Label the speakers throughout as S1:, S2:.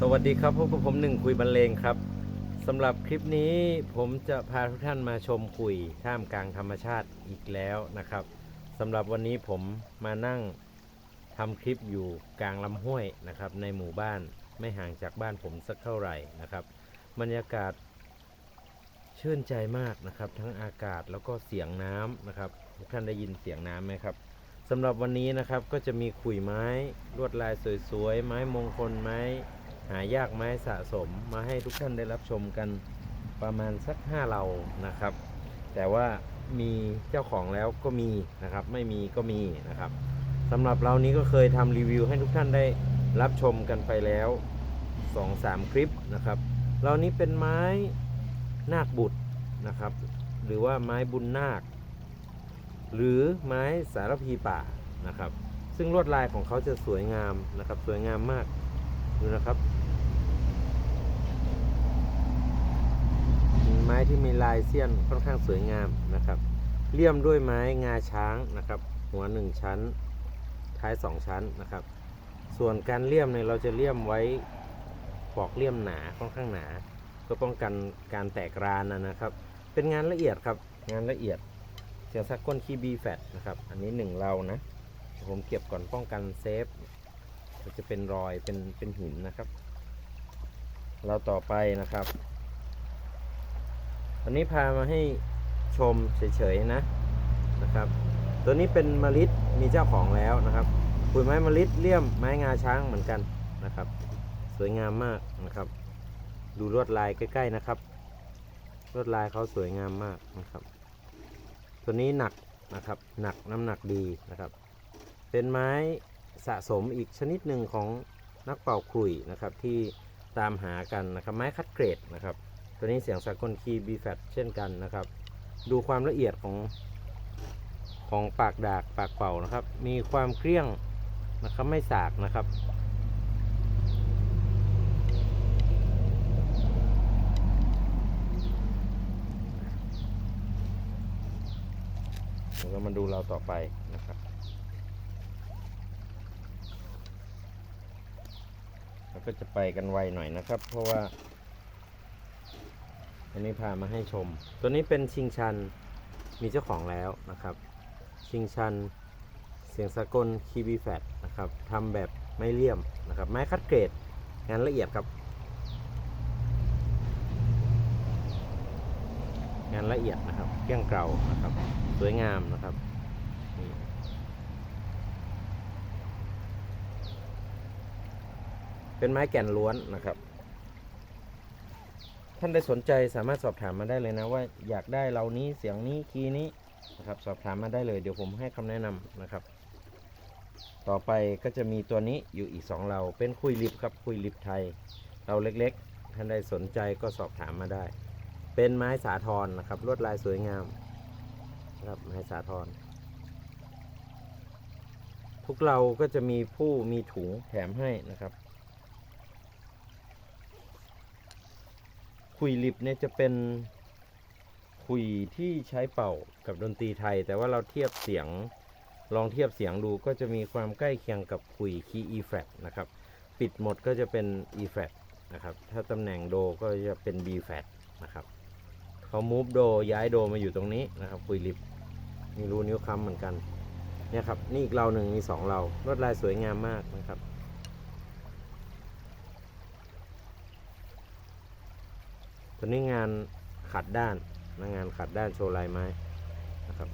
S1: สวัสดีครับพบกับผมหนึ่งคุยบรรเลงครับสำหรับคลิปนี้ผมจะพาทุกท่านมาชมคุยท่ามกลางธรรมชาติอีกแล้วนะครับสำหรับวันนี้ผมมานั่งทำคลิปอยู่กลางลำห้วยนะครับ ในหมู่บ้านไม่ห่างจากบ้านผมสักเท่าไหร่นะครับ บรรยากาศชื่นใจมากนะครับ ทั้งอากาศแล้วก็เสียงน้ำนะครับทุกท่านได้ยินเสียงน้ำไหมครับสำหรับวันนี้นะครับก็จะมีขุยไม้ลวดลายสวยๆ ไม้มงคลไม้ หายากไม้สะสมมาให้ทุกท่านได้รับชมกันประมาณสัก5เรานะครับ แต่ว่ามีเจ้าของแล้วก็มีนะครับ ไม่มีก็มีนะครับสำหรับเรานี้ก็เคยทำรีวิวให้ทุกท่านได้รับชมกันไปแล้ว2-3 คลิปนะครับเรานี้เป็นไม้นาคบุตรนะครับ หรือว่าไม้บุญนาค หรือไม้สารพีป่านะครับ ซึ่งลวดลายของเขาจะสวยงามนะครับ สวยงามมากดูนะครับเป็นไม้ที่มีลายเสี้ยนค่อนข้างสวยงามนะครับเลี่ยมด้วยไม้งาช้างนะครับ หัวหนึ่งชั้น ท้ายสองชั้นนะครับ ส่วนการเลี่ยมเนี่ยเราจะเลี่ยมไว้ปอกเลี่ยมหนาค่อนข้างหนา เพื่อป้องกันการแตกรานนะครับ เป็นงานละเอียดครับงานละเอียดเสียงซักก้นคีบีแฟตนะครับอันนี้หนึ่งเรานะผมเก็บก่อนป้องกันเซฟจะเป็นรอยเป็นเป็นหินนะครับ เราต่อไปนะครับ วันนี้พามาให้ชมเฉยๆนะนะครับ ตัวนี้เป็นมะลิดมีเจ้าของแล้วนะครับขุยไม้มะลิดเลี่ยมไม้งาช้างเหมือนกันนะครับ สวยงามมากนะครับ ดูลวดลายใกล้ ๆนะครับลวดลายเขาสวยงามมากนะครับ ตัวนี้หนักนะครับหนักน้ำหนักดีนะครับ เป็นไม้สะสมอีกชนิดหนึ่งของนักเป่าขลุ่ยนะครับที่ตามหากันนะครับ ไม้คัดเกรดนะครับ ตัวนี้เสียงสากลคีบีแฟตเช่นกันนะครับ ดูความละเอียดของของปากดากปากเป่านะครับ มีความเกลี้ยงนะครับไม่สากนะครับเราก็มาดูเราต่อไปนะครับเราก็จะไปกันไวหน่อยนะครับ เพราะว่า อันนี้พามาให้ชม ตัวนี้เป็นชิงชันมีเจ้าของแล้วนะครับ ชิงชันเสียงสากลคีบีแฟตนะครับทำแบบไม่เลี่ยมนะครับไม้คัดเกรดงานละเอียดครับ งานละเอียดนะครับเกลี้ยงเกลานะครับ สวยงามนะครับเป็นไม้แก่นล้วนนะครับ ท่านได้สนใจสามารถสอบถามมาได้เลยนะว่าอยากได้เรานี้เสียงนี้คีย์นี้นะครับสอบถามมาได้เลยเดี๋ยวผมให้คำแนะนำนะครับ ต่อไปก็จะมีตัวนี้อยู่อีกสองเราเป็นคุยลิบครับคุยลิบไทย เราเล็กๆ ท่านได้สนใจก็สอบถามมาได้ เป็นไม้สาทรนะครับลวดลายสวยงามนะครับไม้สาทรทุกเราก็จะมีผู้มีถุงแถมให้นะครับ คุยลิบเนี่ยจะเป็นคุยที่ใช้เป่ากับดนตรีไทย แต่ว่าเราเทียบเสียงลองเทียบเสียงดูก็จะมีความใกล้เคียงกับคุยคีย์ E flat นะครับ ปิดหมดก็จะเป็น E flat นะครับ ถ้าตำแหน่งโดก็จะเป็น B flat นะครับเขามูฟโดย้ายโดมาอยู่ตรงนี้นะครับ คุยลิบมีรูนิ้วค้ำเหมือนกันเนี่ยครับ นี่อีกเราหนึ่งมีสองเราลวดลายสวยงามมากนะครับ ตัวนี้งานขัดด้านนะงานขัดด้านโชว์ลายไม้นะครับ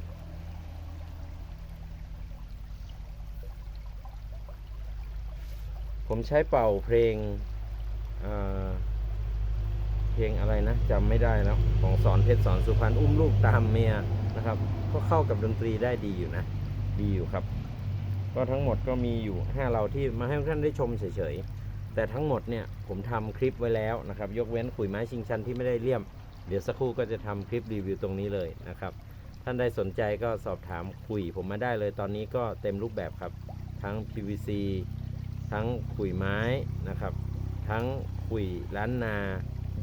S1: ผมใช้เป่าเพลงเเพลงอะไรนะจำไม่ได้แล้วของสอนเพชรสอนสุพรรณอุ้มลูกตามเมียนะครับ ก็เข้ากับดนตรีได้ดีอยู่นะ ดีอยู่ครับ ก็ทั้งหมดก็มีอยู่ 5เราที่มาให้ท่านได้ชมเฉยๆ แต่ทั้งหมดเนี่ยผมทำคลิปไว้แล้วนะครับ ยกเว้นขุยไม้ชิงชันที่ไม่ได้เลี่ยม เดี๋ยวสักครู่ก็จะทำคลิปรีวิวตรงนี้เลยนะครับ ท่านใดสนใจก็สอบถามคุยผมมาได้เลยตอนนี้ก็เต็มรูปแบบครับ ทั้ง PVC ทั้งขุยไม้นะครับ ทั้งขุยล้านนา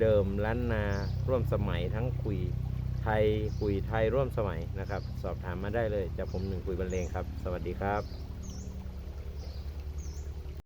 S1: เดิมล้านนาร่วมสมัยทั้งคุยไทยคุยไทยร่วมสมัยนะครับ สอบถามมาได้เลยจากผมหนึ่งคุยบรรเลงครับ สวัสดีครับ